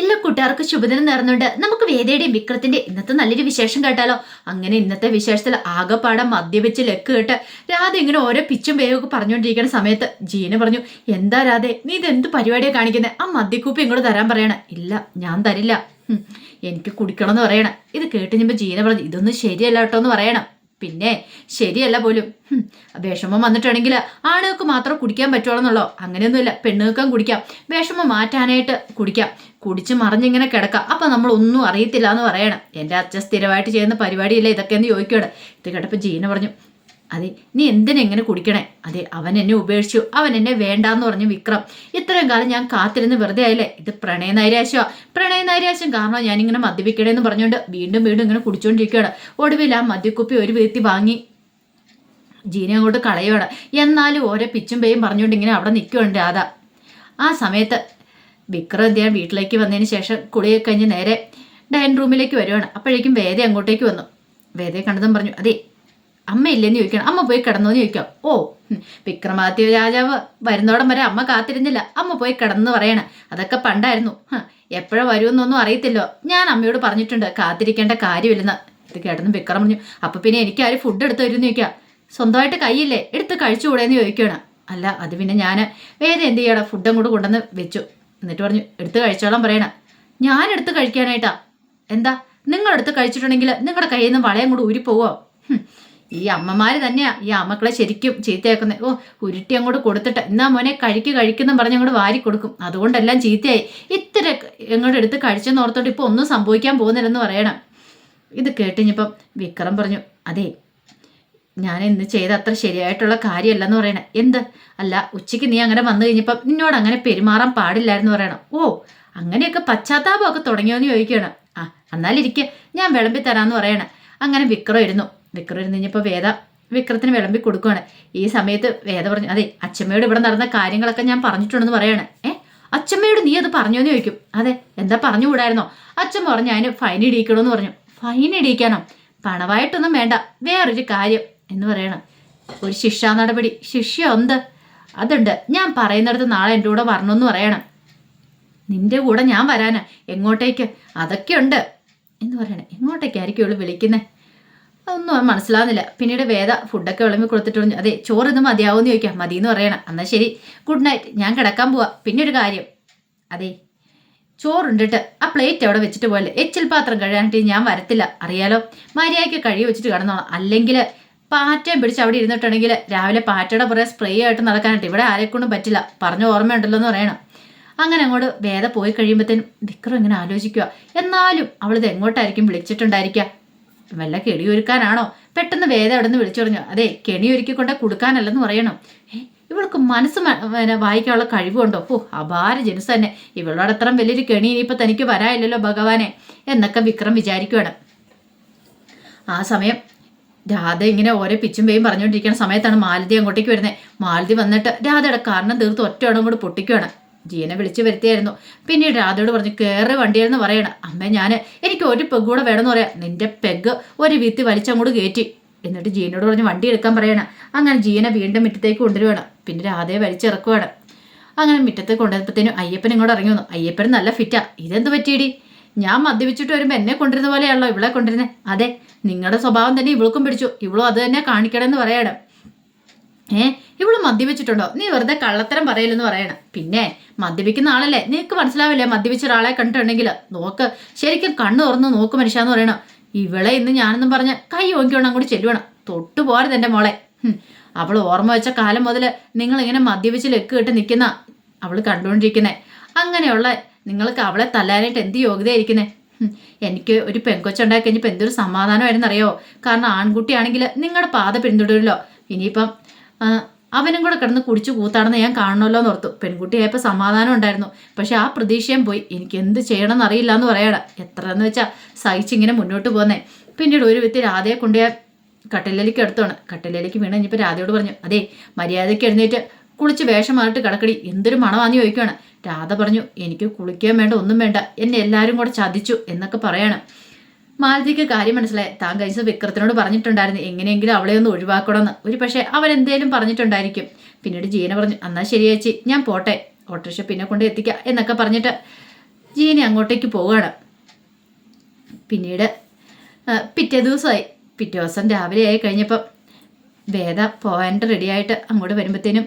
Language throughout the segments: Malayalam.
എല്ലാ കൂട്ടുകാർക്ക് ശുഭദിനം നേർന്നുണ്ട്. നമുക്ക് വേദയുടെയും വിക്രത്തിന്റെ ഇന്നത്തെ നല്ലൊരു വിശേഷം കേട്ടാലോ? അങ്ങനെ ഇന്നത്തെ വിശേഷത്തിൽ ആകെപ്പാടം മദ്യപിച്ച് ലക്ക് കേട്ട് രാധ ഇങ്ങനെ ഓരോ പിച്ചും പേരൊക്കെ പറഞ്ഞുകൊണ്ടിരിക്കുന്ന സമയത്ത് ജീന പറഞ്ഞു എന്താ രാധെ നീ ഇതെന്ത് പരിപാടിയാണ് കാണിക്കുന്നത് ആ മദ്യക്കൂപ്പ് ഇങ്ങോട്ട് തരാൻ പറയണേ. ഇല്ല ഞാൻ തരില്ല. എനിക്ക് കുടിക്കണം എന്ന് പറയണം. ഇത് കേട്ട് കഴിയുമ്പോൾ ജീന പറഞ്ഞു ഇതൊന്നും ശരിയല്ല കേട്ടോ എന്ന് പറയണം. പിന്നെ ശരിയല്ല പോലും. വിഷമം വന്നിട്ടുണ്ടെങ്കിൽ ആണുങ്ങൾക്ക് മാത്രം കുടിക്കാൻ പറ്റുള്ളൂ അങ്ങനെയൊന്നുമില്ല പെണ്ണുങ്ങൾക്കും കുടിക്കാം. വിഷമം മാറ്റാനായിട്ട് കുടിക്കാം. കുടിച്ച് മറിഞ്ഞിങ്ങനെ കിടക്കാം. അപ്പം നമ്മൾ ഒന്നും അറിയത്തില്ല എന്ന് പറയണം. എന്റെ അച്ഛൻ സ്ഥിരമായിട്ട് ചെയ്യുന്ന പരിപാടിയില്ല ഇതൊക്കെയെന്ന് ചോദിക്കുകയാണ് ഇത് കേട്ടപ്പോൾ ജീന പറഞ്ഞു അതെ നീ എന്തിനെങ്ങനെ കുടിക്കണേ? അതെ അവൻ എന്നെ ഉപേക്ഷിച്ചു. അവൻ എന്നെ വേണ്ടാന്ന് പറഞ്ഞു വിക്രം. ഇത്രയും കാലം ഞാൻ കാത്തിരുന്ന് വെറുതെ ആയില്ലേ? ഇത് പ്രണയ പ്രണയനൈരാശ്യം പ്രണയ നൈരാശ്യം കാരണം ഞാനിങ്ങനെ മദ്യപിക്കണേന്ന് പറഞ്ഞുകൊണ്ട് വീണ്ടും വീണ്ടും ഇങ്ങനെ കുടിച്ചുകൊണ്ടിരിക്കുകയാണ് ഒടുവിൽ ആ മദ്യക്കുപ്പി ഒരു വീഴ്ത്തി വാങ്ങി. ജീന അങ്ങോട്ട് കളയുകയാണ് എന്നാലും ഓരോ പിച്ചും പേയും പറഞ്ഞുകൊണ്ട് ഇങ്ങനെ അവിടെ നിൽക്കുകയുണ്ട് രാധ. ആ സമയത്ത് വിക്രം എന്ത് ചെയ്യാൻ വീട്ടിലേക്ക് വന്നതിന് ശേഷം കുളിയൊക്കെ കഴിഞ്ഞ് നേരെ ഡൈനിങ് റൂമിലേക്ക് വരുവാണ്. അപ്പോഴേക്കും വേദ അങ്ങോട്ടേക്ക് വന്നു. വേദയെ കണ്ടതും പറഞ്ഞു അതെ അമ്മ ചോദിക്കണം. അമ്മ പോയി കിടന്നു എന്ന് ചോദിക്കാം. ഓ വിക്രമാദിത്യ രാജാവ് വരുന്നോടം വരെ അമ്മ കാത്തിരുന്നില്ല. അമ്മ പോയി കിടന്നു പറയണ. അതൊക്കെ പണ്ടായിരുന്നു. എപ്പോഴാ വരുമെന്നൊന്നും അറിയത്തില്ലോ. ഞാൻ അമ്മയോട് പറഞ്ഞിട്ടുണ്ട് കാത്തിരിക്കേണ്ട കാര്യമില്ലെന്ന്. ഇത് കേട്ടെന്ന് വിക്രം പറഞ്ഞു അപ്പൊ പിന്നെ എനിക്ക് ആര് ഫുഡ് എടുത്ത് തരുമെന്ന് ചോദിക്കാം. സ്വന്തമായിട്ട് കയ്യില്ലേ എടുത്ത് കഴിച്ചുകൂടെയെന്ന് ചോദിക്കുകയാണ് അല്ല അത് പിന്നെ ഞാൻ വേറെ എന്ത് ചെയ്യണം? ഫുഡ് അങ്ങോട്ട് കൊണ്ടുവന്ന് വെച്ചു. എന്നിട്ട് പറഞ്ഞു എടുത്ത് കഴിച്ചോളാം പറയണ. ഞാൻ എടുത്ത് കഴിക്കാനായിട്ടാ. എന്താ? നിങ്ങൾ എടുത്ത് കഴിച്ചിട്ടുണ്ടെങ്കിൽ നിങ്ങളുടെ കയ്യിൽ നിന്ന് വളയം കൂടെ ഊരിപ്പോവോ ഈ അമ്മമാര് തന്നെയാ. ഈ അമ്മക്കളെ ശരിക്കും ചീത്തയാക്കുന്നത് ഓ ഉരുട്ടി അങ്ങോട്ട് കൊടുത്തിട്ട് എന്നാ മോനെ കഴിക്ക് കഴിക്കുന്ന പറഞ്ഞ് അങ്ങോട്ട് വാരി കൊടുക്കും. അതുകൊണ്ടെല്ലാം ചീത്തയായി. ഇത്ര എങ്ങോട്ട് എടുത്ത് കഴിച്ചെന്ന് ഓർത്തോണ്ട് ഇപ്പൊ ഒന്നും സംഭവിക്കാൻ പോകുന്നില്ലെന്ന് പറയണം. ഇത് കേട്ടിഞ്ഞപ്പം വിക്രം പറഞ്ഞു അതെ ഞാൻ ഇന്ന് ചെയ്ത അത്ര ശരിയായിട്ടുള്ള കാര്യമല്ലെന്ന് പറയണേ. എന്ത്? അല്ല ഉച്ചയ്ക്ക് നീ അങ്ങനെ വന്നു കഴിഞ്ഞപ്പം നിന്നോട് അങ്ങനെ പെരുമാറാൻ പാടില്ലായിരുന്നു പറയണം. ഓ അങ്ങനെയൊക്കെ പശ്ചാത്താപമൊക്കെ തുടങ്ങിയോന്ന് ചോദിക്കണം ആ എന്നാലിരിക്കെ ഞാൻ വിളമ്പി തരാമെന്ന് പറയണം. അങ്ങനെ വിക്രം ഇരുന്നു. വിക്രം ഇരുന്ന് കഴിഞ്ഞപ്പോൾ വേദ വിക്രത്തിന് വിളമ്പി കൊടുക്കുകയാണ് ഈ സമയത്ത് വേദ പറഞ്ഞു അതെ അച്ഛമ്മയോട് ഇവിടെ നടന്ന കാര്യങ്ങളൊക്കെ ഞാൻ പറഞ്ഞിട്ടുണ്ടെന്ന് പറയാണ്. ഏ? അച്ഛമ്മയോട് നീ അത് പറഞ്ഞോന്ന് ചോദിക്കും. അതെ എന്താ പറഞ്ഞു കൂടായിരുന്നോ അച്ഛൻ പറഞ്ഞു അതിന് ഫൈൻ ഇടിയിക്കണമെന്ന് പറഞ്ഞു. ഫൈൻ ഇടിയിക്കാനോ? പണമായിട്ടൊന്നും വേണ്ട. വേറൊരു കാര്യം. എന്ന് പറയണം. ഒരു ശിക്ഷാ നടപടി. ശിക്ഷ എന്ത് അതുണ്ട്. ഞാൻ പറയുന്നിടത്ത് നാളെ എന്റെ കൂടെ വരണമെന്ന് പറയണം. നിന്റെ കൂടെ ഞാൻ വരാനാ. എങ്ങോട്ടേക്ക്? അതൊക്കെ ഉണ്ട് എന്ന് പറയണേ. എങ്ങോട്ടേക്കായിരിക്കും ഇവൾ വിളിക്കുന്നേ? അതൊന്നും മനസ്സിലാവുന്നില്ല. പിന്നീട് വേദ ഫുഡൊക്കെ വിളമ്പി കൊടുത്തിട്ടുണ്ട് അതെ ചോറ് ഇന്ന് മതിയാവുമെന്ന് ചോദിക്കാം. മതി എന്ന് പറയണം. എന്നാൽ ശരി. Good night. ഞാൻ കിടക്കാൻ പോവാ. പിന്നെ ഒരു കാര്യം. അതെ ചോറുണ്ടിട്ട് ആ പ്ലേറ്റ് അവിടെ വെച്ചിട്ട് പോലെ എച്ചിൽ പാത്രം കഴുകാനായിട്ട് ഞാൻ വരത്തില്ല. അറിയാലോ? മര്യാദയ്ക്ക് കഴുകി വെച്ചിട്ട് കിടന്നോളാം. അല്ലെങ്കിൽ പാറ്റയും പിടിച്ച് അവിടെ ഇരുന്നിട്ടുണ്ടെങ്കിൽ രാവിലെ പാറ്റയുടെ പുറകെ സ്പ്രേ ആയിട്ട് നടക്കാനായിട്ട് ഇവിടെ ആരെക്കൊണ്ടും പറ്റില്ല. പറഞ്ഞ ഓർമ്മയുണ്ടല്ലോ എന്ന് പറയണം. അങ്ങനെ അങ്ങോട്ട് വേദ പോയി കഴിയുമ്പോഴത്തേനും വിക്രം ഇങ്ങനെ ആലോചിക്കുക. എന്നാലും അവളിത് എങ്ങോട്ടായിരിക്കും വിളിച്ചിട്ടുണ്ടായിരിക്കുക? വല്ല കെണിയൊരുക്കാനാണോ പെട്ടെന്ന് വേദ അവിടെ നിന്ന് വിളിച്ചു പറഞ്ഞു. അതെ കെണി ഒരുക്കിക്കൊണ്ട് കൊടുക്കാനല്ലെന്ന് പറയണം. ഇവൾക്ക് മനസ്സ് വായിക്കാനുള്ള കഴിവുണ്ടോ? ഓ അപാര ജനുസ് തന്നെ. ഇവളോട് അത്ര വലിയൊരു കെണി ഇനിയിപ്പോൾ തനിക്ക് വരാനില്ലല്ലോ ഭഗവാനെ. എന്നൊക്കെ വിക്രം വിചാരിക്കുകയാണ് ആ സമയം രാധ ഇങ്ങനെ ഓരോ പിച്ചും പേയും പറഞ്ഞുകൊണ്ടിരിക്കുന്ന സമയത്താണ് മാലതി അങ്ങോട്ടേക്ക് വരുന്നത് മാലതി വന്നിട്ട് രാധയുടെ കാരണം തീർത്ത് ഒറ്റയോടും കൂടി പൊട്ടിക്കുകയാണ് ജീനെ വിളിച്ചു വരുത്തിയായിരുന്നു. പിന്നീട് രാധയോട് പറഞ്ഞു കയറി വണ്ടിയെന്ന് പറയണം. അമ്മ ഞാൻ എനിക്ക് ഒരു പെഗ് കൂടെ വേണമെന്ന് പറയാം. നിന്റെ പെഗ് ഒരു വീത്തി വലിച്ചങ്ങോട്ട് കയറ്റി. എന്നിട്ട് ജീനോട് പറഞ്ഞ് വണ്ടി എടുക്കാൻ പറയണം. അങ്ങനെ ജീനെ വീണ്ടും മുറ്റത്തേക്ക് കൊണ്ടുവരുവാണ്. പിന്നെ രാധയെ വലിച്ചിറക്കുവാണ്. അങ്ങനെ മുറ്റത്ത് കൊണ്ടുവന്നപ്പോഴത്തേനും അയ്യപ്പൻ ഇങ്ങോട്ട് ഇറങ്ങി വന്നു. അയ്യപ്പൻ നല്ല ഫിറ്റാ. ഇതെന്ത് പറ്റിയിടി? ഞാൻ മദ്യപിച്ചിട്ട് വരുമ്പോൾ എന്നെ കൊണ്ടിരുന്ന പോലെയാണല്ലോ ഇവിടെ കൊണ്ടിരുന്നത് അതെ നിങ്ങളുടെ സ്വഭാവം തന്നെ ഇവൾക്കും പിടിച്ചു. ഇവളും അത് തന്നെ കാണിക്കണമെന്ന് പറയണം. ഏ ഇവൾ മദ്യപിച്ചിട്ടുണ്ടോ നീ വെറുതെ കള്ളത്തരം പറയലെന്ന് പറയണം. പിന്നെ മദ്യപിക്കുന്ന ആളല്ലേ? നിനക്ക് മനസ്സിലാവില്ലേ മദ്യപിച്ച ഒരാളെ കണ്ടിട്ടുണ്ടെങ്കിൽ നോക്ക് ശരിക്കും കണ്ണു തുറന്ന് നോക്ക് മനുഷ്യാന്ന് പറയണം. ഇവളെ ഇന്ന് ഞാനെന്നും പറഞ്ഞ കൈ ഓങ്ങിക്കൊണ്ട് അങ്ങോട്ട് ചെല്ലുവണം. തൊട്ടു പോരത് എന്റെ മോളെ. അവൾ ഓർമ്മ വെച്ച കാലം മുതൽ നിങ്ങൾ ഇങ്ങനെ മദ്യപിച്ച് ലെക്ക് കിട്ട് നിൽക്കുന്ന അവൾ കണ്ടുകൊണ്ടിരിക്കുന്നേ അങ്ങനെയുള്ള നിങ്ങൾക്ക് അവളെ തല്ലാനായിട്ട് എന്ത് യോഗ്യതയായിരിക്കുന്നേ എനിക്ക് ഒരു പെങ്കൊച്ചുണ്ടായി കഴിഞ്ഞപ്പോൾ എന്തൊരു സമാധാനമായിരുന്നു അറിയോ കാരണം ആൺകുട്ടിയാണെങ്കിൽ നിങ്ങളുടെ പാത പിന്തുടരുമല്ലോ. ഇനിയിപ്പം അവനും കൂടെ കിടന്ന് കുടിച്ചു കൂത്താണെന്ന് ഞാൻ കാണണമല്ലോ എന്ന് ഓർത്തു. പെൺകുട്ടിയായപ്പോൾ സമാധാനം ഉണ്ടായിരുന്നു. പക്ഷേ ആ പ്രതീക്ഷയും പോയി. എനിക്ക് എന്ത് ചെയ്യണമെന്ന് അറിയില്ല എന്ന് പറയണം. എത്ര എന്ന് വെച്ചാൽ സഹിച്ചിങ്ങനെ മുന്നോട്ട് പോകുന്നേ പിന്നീട് ഒരു വ്യക്തി രാധയെ കൊണ്ടുപോയാൽ കട്ടിലേക്ക് എടുത്തോണം. കട്ടിലേക്ക് വീണ് കഴിഞ്ഞപ്പോൾ രാധയോട് പറഞ്ഞു അതെ മര്യാദയ്ക്ക് എഴുന്നേറ്റ് കുളിച്ച് വേഷം മാറിട്ട് കിടക്കടി. എന്തൊരു മണമാന്ന് ചോദിക്കുകയാണ് രാധ പറഞ്ഞു എനിക്ക് കുളിക്കാൻ വേണ്ട ഒന്നും വേണ്ട. എന്നെ എല്ലാവരും കൂടെ ചതിച്ചു എന്നൊക്കെ പറയണം. മാലതിക്ക് കാര്യം മനസ്സിലായി. താൻ കഴിച്ച വിക്രത്തിനോട് പറഞ്ഞിട്ടുണ്ടായിരുന്നു എങ്ങനെയെങ്കിലും അവളെ ഒന്ന് ഒഴിവാക്കണമെന്ന്. ഒരു പക്ഷേ അവൻ എന്തേലും പറഞ്ഞിട്ടുണ്ടായിരിക്കും. പിന്നീട് ജീന പറഞ്ഞു എന്നാ ശരി ചേച്ചി ഞാൻ പോട്ടെ. ഓട്ടോറിക്ഷ പിന്നെ കൊണ്ട് എത്തിക്കാം എന്നൊക്കെ പറഞ്ഞിട്ട് ജീനി അങ്ങോട്ടേക്ക് പോവുകയാണ് പിന്നീട് പിറ്റേ ദിവസമായി. പിറ്റേ ദിവസം രാവിലെ ആയി കഴിഞ്ഞപ്പം വേദ പോകാനായിട്ട് റെഡിയായിട്ട് അങ്ങോട്ട് വരുമ്പോഴത്തേനും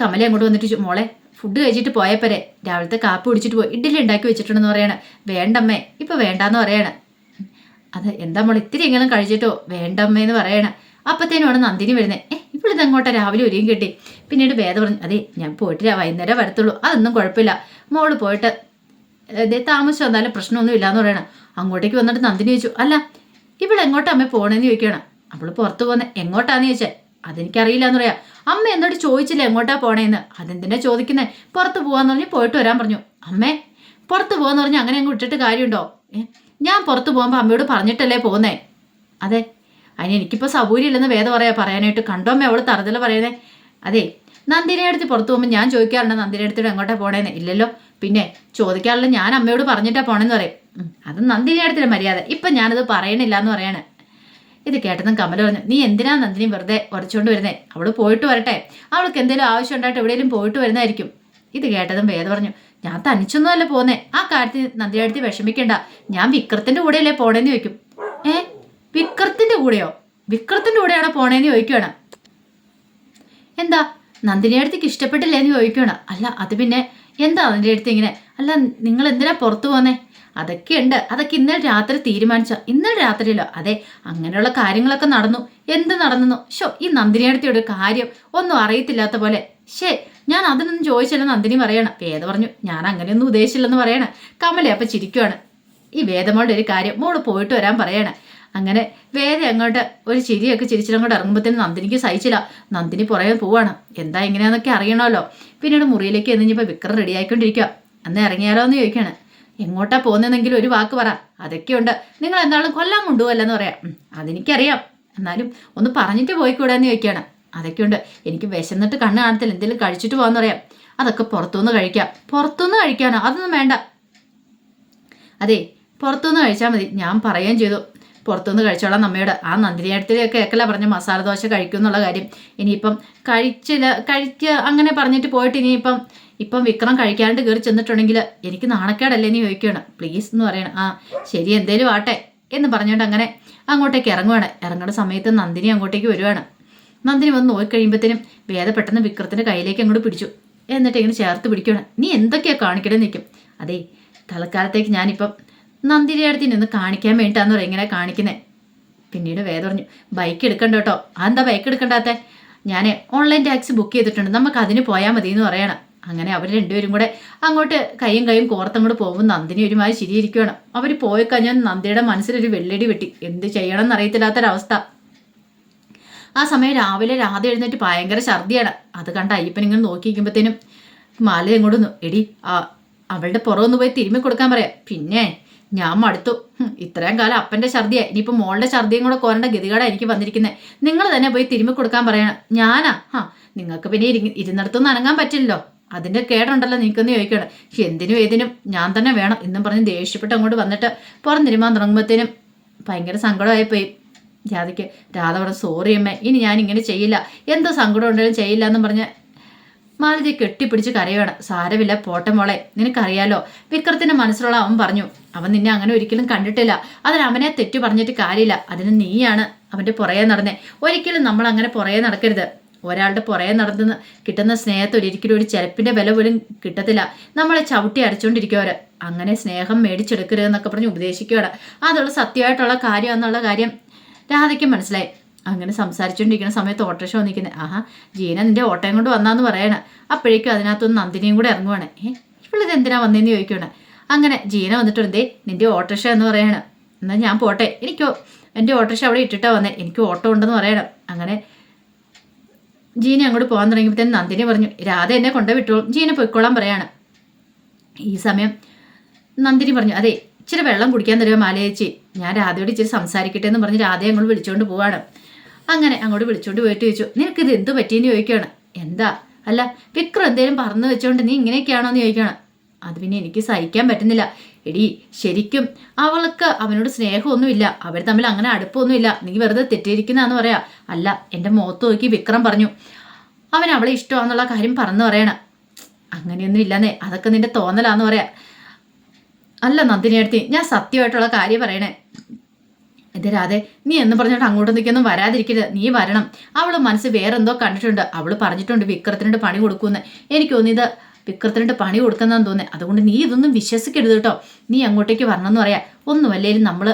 കമല അങ്ങോട്ട് വന്നിട്ട് മോളെ ഫുഡ് കഴിച്ചിട്ട് പോയപ്പോരെ രാവിലത്തെ കാപ്പി കുടിച്ചിട്ട് പോയി. ഇഡ്ഡലി ഉണ്ടാക്കി വെച്ചിട്ടുണ്ടെന്ന് പറയണ. വേണ്ടമ്മേ ഇപ്പൊ വേണ്ടാന്ന് പറയണ. അത് എന്താ മോളെ ഇത്തിരി എങ്ങനെ കഴിച്ചിട്ടോ? വേണ്ടമ്മേ എന്ന് പറയണ. അപ്പത്തേനുമാണ് നന്ദിനി വരുന്നത് ഏ ഇവളിത് അങ്ങോട്ടാ രാവിലെ ഒരുയും കിട്ടി. പിന്നീട് വേദ പറഞ്ഞു അതെ ഞാൻ പോയിട്ട് വൈകുന്നേരം വരത്തുള്ളൂ. അതൊന്നും കുഴപ്പമില്ല. മോൾ പോയിട്ട് ഇതേ താമസം വന്നാലും പ്രശ്നമൊന്നും ഇല്ലാന്ന് പറയണം. അങ്ങോട്ടേക്ക് വന്നിട്ട് നന്ദിനി ചോദിച്ചു അല്ല ഇവിടെ എങ്ങോട്ടാ അമ്മ പോണേന്ന് ചോദിക്കണം അവൾ പുറത്തു പോകുന്നത് എങ്ങോട്ടാന്ന് ചോദിച്ചേ? അതെനിക്കറിയില്ല എന്ന് പറയാം. അമ്മ എന്നോട് ചോദിച്ചില്ല എങ്ങോട്ടാ പോണേന്ന്. അതെന്തിനാ ചോദിക്കുന്നേ? പുറത്ത് പോവാന്ന് പറഞ്ഞ് പോയിട്ട് വരാൻ പറഞ്ഞു. അമ്മേ പുറത്ത് പോവാന്ന് പറഞ്ഞ് അങ്ങനെ അങ്ങ് വിട്ടിട്ട് കാര്യമുണ്ടോ? ഞാൻ പുറത്ത് പോകുമ്പോൾ അമ്മയോട് പറഞ്ഞിട്ടല്ലേ പോകുന്നേ അതെ അതിന് എനിക്കിപ്പോൾ സൗകര്യമില്ലെന്ന് വേദ പറയാ. പറയാനായിട്ട് കണ്ടോ അമ്മ അവൾ തറുതല പറയുന്നേ? അതെ നന്ദിനെ അടുത്ത് പുറത്ത് പോകുമ്പോൾ ഞാൻ ചോദിക്കാറുണ്ട് നന്ദിനെ അടുത്തോട് എങ്ങോട്ടാ പോണേന്ന്. ഇല്ലല്ലോ പിന്നെ ചോദിക്കാറില്ല ഞാൻ അമ്മയോട് പറഞ്ഞിട്ടാ പോണേന്ന് പറയും. അത് നന്ദിനെ അടുത്തില്ല മര്യാദ. ഇപ്പം ഞാനത് പറയണില്ല എന്ന് പറയാണ്. ഇത് കേട്ടതും കമല പറഞ്ഞു നീ എന്തിനാ നന്ദിനി വെറുതെ ഉറച്ചുകൊണ്ട് വരുന്നേ? അവൾ പോയിട്ട് വരട്ടെ. അവൾക്ക് എന്തെങ്കിലും ആവശ്യം ഉണ്ടായിട്ട് എവിടെയെങ്കിലും പോയിട്ട് വരുന്നതായിരിക്കും. ഇത് കേട്ടതും വേദ പറഞ്ഞു ഞാൻ തനിച്ചൊന്നുമല്ല പോന്നേ. ആ കാര്യത്തിൽ നന്ദിയുടെ അടുത്ത് വിഷമിക്കണ്ട. ഞാൻ വിക്രത്തിന്റെ കൂടെയല്ലേ പോണേന്ന് ചോദിക്കും. ഏ? വിക്രത്തിന്റെ കൂടെയോ? വിക്രത്തിന്റെ കൂടെയാണോ പോണേന്ന് ചോദിക്കുകയാണ് എന്താ? നന്ദിനിയുടെ അടുത്തേക്ക് ഇഷ്ടപ്പെട്ടില്ലേ എന്ന് ചോദിക്കുകയാണ് അല്ല അത് പിന്നെ എന്താ അവന്റെ അടുത്ത് ഇങ്ങനെ? അല്ല നിങ്ങൾ എന്തിനാ പുറത്തു പോന്നേ? അതൊക്കെ ഉണ്ട്. അതൊക്കെ ഇന്നലെ രാത്രി തീരുമാനിച്ചോ? ഇന്നലെ രാത്രിയിലോ? അതെ അങ്ങനെയുള്ള കാര്യങ്ങളൊക്കെ നടന്നു. എന്ത് നടന്നു ഷോ ഈ നന്ദിനിയുടെ കാര്യം ഒന്നും അറിയത്തില്ലാത്ത പോലെ. ഷേ ഞാൻ അതിനൊന്നും ചോദിച്ചില്ല നന്ദിനി പറയണം. വേദ പറഞ്ഞു ഞാൻ അങ്ങനെയൊന്നും ഉദ്ദേശിച്ചില്ലെന്ന് പറയണ. കമല അപ്പം ചിരിക്കുവാണ്. ഈ വേദമോളുടെ ഒരു കാര്യം മോൾ പോയിട്ട് വരാൻ പറയണേ. അങ്ങനെ വേദ അങ്ങോട്ട് ഒരു ചിരിയൊക്കെ ചിരിച്ചിട്ട് അങ്ങോട്ട് ഇറങ്ങുമ്പോഴത്തേനും നന്ദിനിക്ക് സഹിച്ചില്ല. നന്ദിനി പുറകെ പോവാണ്. എന്താ ഇങ്ങനെയാന്നൊക്കെ അറിയണമല്ലോ. പിന്നീട് മുറിയിലേക്ക് എന്നിപ്പോൾ വിക്രം റെഡി ആയിക്കൊണ്ടിരിക്കുക അന്ന് ഇറങ്ങിയാലോ എന്ന് ചോദിക്കാണ്. എങ്ങോട്ടാ പോകുന്നതെങ്കിലും ഒരു വാക്ക് പറ. അതൊക്കെയുണ്ട്. നിങ്ങൾ എന്താളും കൊല്ലാൻ കൊണ്ടുപോകല്ലെന്ന് പറയാം. അതെനിക്കറിയാം. എന്നാലും ഒന്ന് പറഞ്ഞിട്ട് പോയിക്കൂടെ എന്ന് ചോദിക്കുകയാണ് അതൊക്കെയുണ്ട്. എനിക്ക് വിശന്നിട്ട് കണ്ണ് കാണത്തില്ല. എന്തെങ്കിലും കഴിച്ചിട്ട് പോകാന്ന് പറയാം. അതൊക്കെ പുറത്തുനിന്ന് കഴിക്കാം. പുറത്തുനിന്ന് കഴിക്കാനോ? അതൊന്നും വേണ്ട. അതെ പുറത്തുനിന്ന് കഴിച്ചാൽ മതി. ഞാൻ പറയുകയും ചെയ്തു. പുറത്തുനിന്ന് കഴിച്ചോളാം. നമ്മയോട് ആ നന്ദിനിയടത്തിലൊക്കെ ഏക്കല പറഞ്ഞ മസാല ദോശ കഴിക്കും എന്നുള്ള കാര്യം. ഇനിയിപ്പം കഴിച്ചില്ല കഴിക്കുക അങ്ങനെ പറഞ്ഞിട്ട് പോയിട്ട് ഇനിയിപ്പം ഇപ്പം വിക്രം കഴിക്കാണ്ട് കയറി ചെന്നിട്ടുണ്ടെങ്കിൽ എനിക്ക് നാണക്കേടല്ലേ എന്ന് ചോദിക്കുകയാണ്. പ്ലീസ് എന്ന് പറയണം. ആ ശരി എന്തേലും ആട്ടെ എന്ന് പറഞ്ഞുകൊണ്ട് അങ്ങനെ അങ്ങോട്ടേക്ക് ഇറങ്ങുവാണ്. ഇറങ്ങുന്ന സമയത്ത് നന്ദിനി അങ്ങോട്ടേക്ക് വരുവാണ്. നന്ദിനി വന്ന് നോക്കിക്കഴിയുമ്പോഴത്തേനും വേദ പെട്ടെന്ന് വിക്രത്തിന്റെ കയ്യിലേക്ക് അങ്ങോട്ട് പിടിച്ചു. എന്നിട്ട് ഇങ്ങനെ ചേർത്ത് പിടിക്കുകയാണ് നീ എന്തൊക്കെയാണ് കാണിക്കണേ നിൽക്കും അതേ തൽക്കാലത്തേക്ക് ഞാനിപ്പം നന്ദിനി അടുത്ത് നിന്ന് കാണിക്കാൻ വേണ്ടിയിട്ടാന്ന് പറയും. ഇങ്ങനെ കാണിക്കുന്നേ. പിന്നീട് വേദ പറഞ്ഞു ബൈക്ക് എടുക്കണ്ട കേട്ടോ. അതെന്താ ബൈക്ക് എടുക്കണ്ടാത്തേ? ഞാൻ ഓൺലൈൻ ടാക്സി ബുക്ക് ചെയ്തിട്ടുണ്ട്. നമുക്ക് അതിന് പോയാൽ മതി എന്ന് പറയണം. അങ്ങനെ അവർ രണ്ടുപേരും കൂടെ അങ്ങോട്ട് കൈയും കൈയും കോർത്തങ്ങോട്ട് പോകുമ്പോൾ നന്ദിനി ഒരുമാതിരി ശരിയിരിക്കുകയാണ് അവർ പോയി കഴിഞ്ഞാൽ നന്ദിയുടെ മനസ്സിലൊരു വെള്ളടി വെട്ടി. എന്ത് ചെയ്യണം എന്നറിയത്തില്ലാത്തൊരവസ്ഥ ആ സമയം രാവിലെ രാധ എഴുന്നേറ്റ് ഭയങ്കര ഛർദിയാണ്. അത് കണ്ട അയ്യപ്പൻ ഇങ്ങനെ നോക്കിയിരിക്കുമ്പോഴത്തേനും മാലയും മാല എങ്ങോട്ട് നോ- എടി ആ അവളുടെ പുറമൊന്ന് പോയി തിരുമ്മി കൊടുക്കാൻ പറയാം. പിന്നെ ഞാൻ മടുത്തു. ഇത്രയും കാലം അപ്പന്റെ ഛർദിയെ ഇനിയിപ്പോ മോളുടെ ഛർദിയും കൂടെ കോരേണ്ട ഗതികേടാ എനിക്ക് വന്നിരിക്കുന്നത് നിങ്ങൾ തന്നെ പോയി തിരുമ്മി കൊടുക്കാൻ പറയണം. ഞാനാ? ആ നിങ്ങൾക്ക് പിന്നെ ഇരി- ഇരുന്നിടത്തുനിന്ന് അനങ്ങാൻ പറ്റില്ലല്ലോ. അതിന്റെ കേടുണ്ടല്ലോ നിൽക്കുന്ന ചോദിക്കണം. എന്തിനും ഏതിനും ഞാൻ തന്നെ വേണം. എന്നും പറഞ്ഞ് ദേഷ്യപ്പെട്ട് അങ്ങോട്ട് വന്നിട്ട് പുറം തിരുമാൻ തുടങ്ങുമ്പോഴത്തേനും ഭയങ്കര സങ്കടമായി പോയി രാധയ്ക്ക് രാധ പറഞ്ഞു സോറി അമ്മ ഇനി ഞാൻ ഇങ്ങനെ ചെയ്യില്ല. എന്ത് സങ്കടം ഉണ്ടെങ്കിലും ചെയ്യില്ല എന്നും പറഞ്ഞ് മാലതി കെട്ടിപ്പിടിച്ച് കരയാണ്. സാരമില്ല പോട്ടെ മോളെ. നിനക്കറിയാലോ വിക്രത്തിന്റെ മനസ്സിലുള്ള അവൻ പറഞ്ഞു അവൻ നിന്നെ അങ്ങനെ ഒരിക്കലും കണ്ടിട്ടില്ല. അതിന് അവനെ തെറ്റു പറഞ്ഞിട്ട് കാര്യമില്ല. അതിന് നീയാണ് അവന്റെ പുറകെ നടന്നേ. ഒരിക്കലും നമ്മൾ അങ്ങനെ പുറകെ നടക്കരുത്. ഒരാളുടെ പുറകെ നടന്ന് കിട്ടുന്ന സ്നേഹത്തിൽ ഒരിക്കലും ഒരു ചെലപ്പിന്റെ വില പോലും കിട്ടത്തില്ല. നമ്മളെ ചവിട്ടി അരച്ചുകൊണ്ടിരിക്കുക അങ്ങനെ സ്നേഹം മേടിച്ചെടുക്കരുതെന്നൊക്കെ പറഞ്ഞ് ഉപദേശിക്കുകയാണ് അതുള്ള സത്യമായിട്ടുള്ള കാര്യം എന്നുള്ള കാര്യം രാധയ്ക്ക് മനസ്സിലായി. അങ്ങനെ സംസാരിച്ചുകൊണ്ടിരിക്കുന്ന സമയത്ത് ഓട്ടോറിക്ഷ വന്നിരിക്കുന്നത് ആഹാ ജീന നിന്റെ ഓട്ടോയും കൊണ്ട് വന്നാന്ന് പറയണ. അപ്പോഴേക്കും അതിനകത്തൊന്ന് നന്ദിനിയും കൂടെ ഇറങ്ങുവാണ്. ഏ ഇവളിത് എന്തിനാ വന്നേന്ന് ചോദിക്കുവാണ്. അങ്ങനെ ജീന വന്നിട്ടുണ്ട് ദേ നിന്റെ ഓട്ടോറിക്ഷ എന്ന് പറയണ. എന്നാൽ ഞാൻ പോട്ടെ. എനിക്കോ എന്റെ ഓട്ടോറിക്ഷ അവിടെ ഇട്ടിട്ടാ വന്നേ. എനിക്ക് ഓട്ടോ ഉണ്ടെന്ന് പറയണം. അങ്ങനെ ജീന അങ്ങോട്ട് പോകാൻ തുടങ്ങിയപ്പോഴത്തേന് നന്ദിനി പറഞ്ഞു രാധ എന്നെ കൊണ്ടു വിട്ടോളും. ജീന പൊയ്ക്കോളാൻ പറയാണ്. ഈ സമയം നന്ദിനി പറഞ്ഞു അതെ ഇച്ചിരി വെള്ളം കുടിക്കാൻ തരുമോ മാലയേച്ചി? ഞാൻ രാധയോട് ഇച്ചിരി സംസാരിക്കട്ടെ എന്ന് പറഞ്ഞ് രാധയെ അങ്ങോട്ട് വിളിച്ചുകൊണ്ട് പോവാണ്. അങ്ങനെ അങ്ങോട്ട് വിളിച്ചുകൊണ്ട് പോയിട്ട് ചോദിച്ചു നിനക്കിത് എന്ത് പറ്റിയെന്ന് ചോദിക്കുകയാണ്. എന്താ? അല്ല വിക്രം എന്തേലും പറഞ്ഞു വെച്ചോണ്ട് നീ ഇങ്ങനെയൊക്കെയാണോ എന്ന് ചോദിക്കുകയാണ്. അത് പിന്നെ എനിക്ക് സഹിക്കാൻ പറ്റുന്നില്ല. എടി ശരിക്കും അവൾക്ക് അവനോട് സ്നേഹമൊന്നുമില്ല. അവർ തമ്മിൽ അങ്ങനെ അടുപ്പമൊന്നുമില്ല. നീ വെറുതെ തെറ്റിയിരിക്കുന്നതെന്ന് പറയാ. അല്ല എന്റെ മുഖത്ത് നോക്കി വിക്രം പറഞ്ഞു. അവൻ അവളെ ഇഷ്ടമാണെന്നുള്ള കാര്യം പറഞ്ഞു പറയണം. അങ്ങനെയൊന്നും ഇല്ലെന്നേ. അതൊക്കെ നിന്റെ തോന്നലാന്ന് പറയാ. അല്ല നന്ദിനിയടുത്തി ഞാൻ സത്യമായിട്ടുള്ള കാര്യം പറയണേ. ഇത് രാധെ നീ എന്ന് പറഞ്ഞിട്ട് അങ്ങോട്ട് നിൽക്കൊന്നും വരാതിരിക്കരുത്. നീ വരണം. അവൾ മനസ്സ് വേറെന്തോ കണ്ടിട്ടുണ്ട്. അവൾ പറഞ്ഞിട്ടുണ്ട് വിക്രത്തിനോട് പണി കൊടുക്കുമെന്ന്. എനിക്ക് തോന്നിയത് വിക്രത്തിനോട് പണി കൊടുക്കുന്നതെന്ന് തോന്നി അതുകൊണ്ട് നീ ഇതൊന്നും വിശ്വസിക്കരുത് കേട്ടോ. നീ അങ്ങോട്ടേക്ക് വരണം എന്ന് പറയാം. ഒന്നുമല്ലേലും നമ്മൾ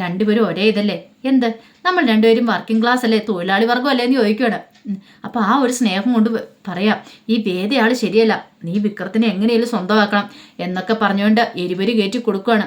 രണ്ടുപേരും ഒരേ ഇതല്ലേ? എന്ത്? നമ്മൾ രണ്ടുപേരും വർക്കിംഗ് ക്ലാസ് അല്ലേ? തൊഴിലാളി വർഗം അല്ലേ എന്ന് ചോദിക്കുകയാണ് അപ്പോൾ അപ്പൊ ആ ഒരു സ്നേഹം കൊണ്ട് പറയാം. ഈ വേദയാൾ ശരിയല്ല. നീ വിക്രത്തിനെ എങ്ങനെയും സ്വന്തമാക്കണം എന്നൊക്കെ പറഞ്ഞുകൊണ്ട് എരിപൊരി കയറ്റി കൊടുക്കുകയാണ്